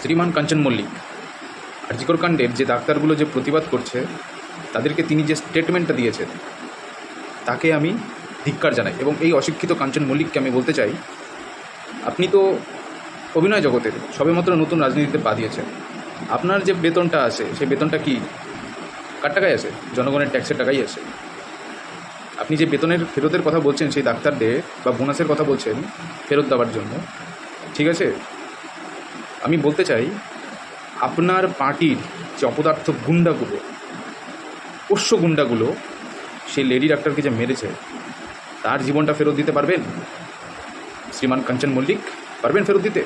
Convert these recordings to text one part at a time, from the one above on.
শ্রীমান কাঞ্চন মল্লিক। আরজিকর কাণ্ডের যে ডাক্তারগুলো যে প্রতিবাদ করছে, তাদেরকে তিনি যে স্টেটমেন্টটা দিয়েছেন, তাকে আমি ধিক্কার জানাই। এবং এই অশিক্ষিত কাঞ্চন মল্লিককে আমি বলতে চাই, আপনি তো অভিনয় জগতের সবেমাত্র নতুন রাজনীতিতে পা দিয়েছেন। আপনার যে বেতনটা আছে, সেই বেতনটা কি কার টাকায় আছে? জনগণের ট্যাক্সের টাকাই আছে। আপনি যে বেতনের ফেরতের কথা বলছেন, সেই ডাক্তারদের বা বোনাসের কথা বলছেন, ফেরত দেওয়ার জন্য, ঠিক আছে? আমি বলতে চাই, আপনার পার্টির যে অপদার্থ গুন্ডাগুলো, পোষ্য গুন্ডাগুলো, সেই লেডি ডাক্তারকে যে মেরেছে, তার জীবনটা ফেরত দিতে পারবেন? শ্রীমান কাঞ্চন মল্লিক, পারবেন ফেরত দিতে?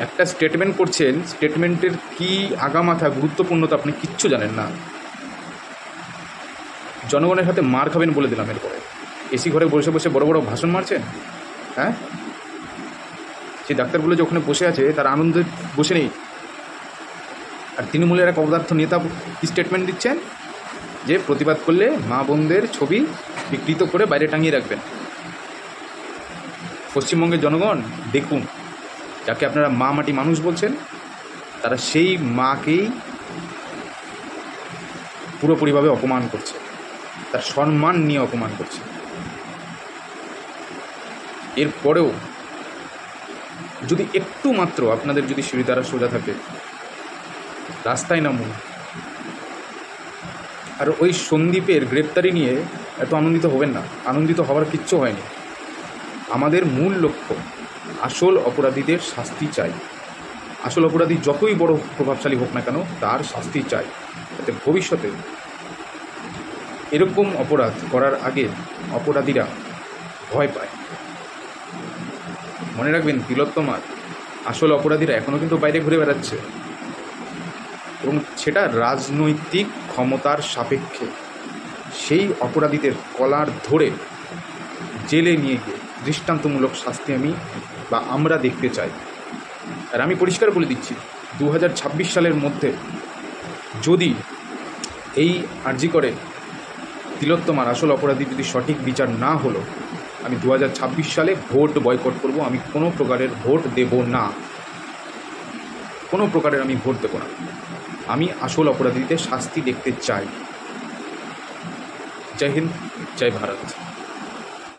একটা স্টেটমেন্ট করছেন স্টেটমেন্টের কি আগামাথা গুরুত্বপূর্ণতা আপনি কিচ্ছু জানেন না। জনগণের হাতে মার খাবেন বলে দিলাম এরপরে। এসি ঘরে বসে বসে বড় বড় ভাষণ মারছেন? হ্যাঁ? সেই ডাক্তারগুলো যে ওখানে বসে আছে, তার আনন্দে বসে নেই। আর তৃণমূলের এক অপদার্থ নেতা স্টেটমেন্ট দিচ্ছেন যে প্রতিবাদ করলে মা বোনদের ছবি বিকৃত করে বাইরে টাঙিয়ে রাখবেন। পশ্চিমবঙ্গের জনগণ দেখুন, যাকে আপনারা মা মাটি মানুষ বলছেন, তারা সেই মাকেই পুরোপুরিভাবে অপমান করছে। তার সম্মান নিয়ে অপমান করছে। এরপরেও যদি একটু মাত্র আপনাদের যদি সিঁড়ি দ্বারা সোজা থাকে, রাস্তায় নামুন। আর ওই সন্দীপের গ্রেপ্তারি নিয়ে এত আনন্দিত হবেন না। আনন্দিত হওয়ার কিচ্ছু হয়নি। আমাদের মূল লক্ষ্য, আসল অপরাধীদের শাস্তি চাই। আসল অপরাধী যতই বড় প্রভাবশালী হোক না কেন, তার শাস্তি চাই। যাতে ভবিষ্যতে এরকম অপরাধ করার আগে অপরাধীরা ভয় পায়। মনে রাখবেন তিলোত্তমার আসল অপরাধীরা এখনও কিন্তু বাইরে ঘুরে বেড়াচ্ছে। এবং সেটা রাজনৈতিক ক্ষমতার সাপেক্ষে সেই অপরাধীদের কলার ধরে জেলে নিয়ে গিয়ে দৃষ্টান্তমূলক শাস্তি আমি বা আমরা দেখতে চাই। আর আমি পরিষ্কার বলে দিচ্ছি দু হাজার ছাব্বিশ সালের মধ্যে যদি এই আর্জি করে তিলোত্তমার আসল অপরাধী যদি সঠিক বিচার না হলো আমি দু হাজার ছাব্বিশ সালে ভোট বয়কট করব, আমি কোনো প্রকারের ভোট দেব না। কোনো প্রকারের আমি ভোট দেব না। আমি আসল অপরাধীদের শাস্তি দেখতে চাই। জয় হিন্দ, জয় ভারত।